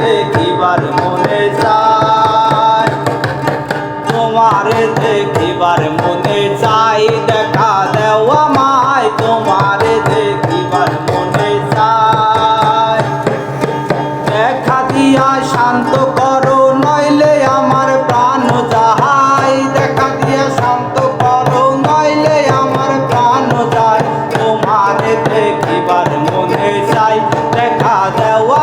দেখিবার মনে চায়। তোমারে দেখিবার মনে চাই, দেখা দেওয়া মায় তোমারে দেখিবার মনে চায় দেখা দিয়া শান্ত করো, নইলে আমার প্রাণ যাহাই দেখা দিয়া শান্ত করো, নইলে আমার প্রাণ যায়। তোমারে দেখিবার মনে চাই, দেখা দেওয়া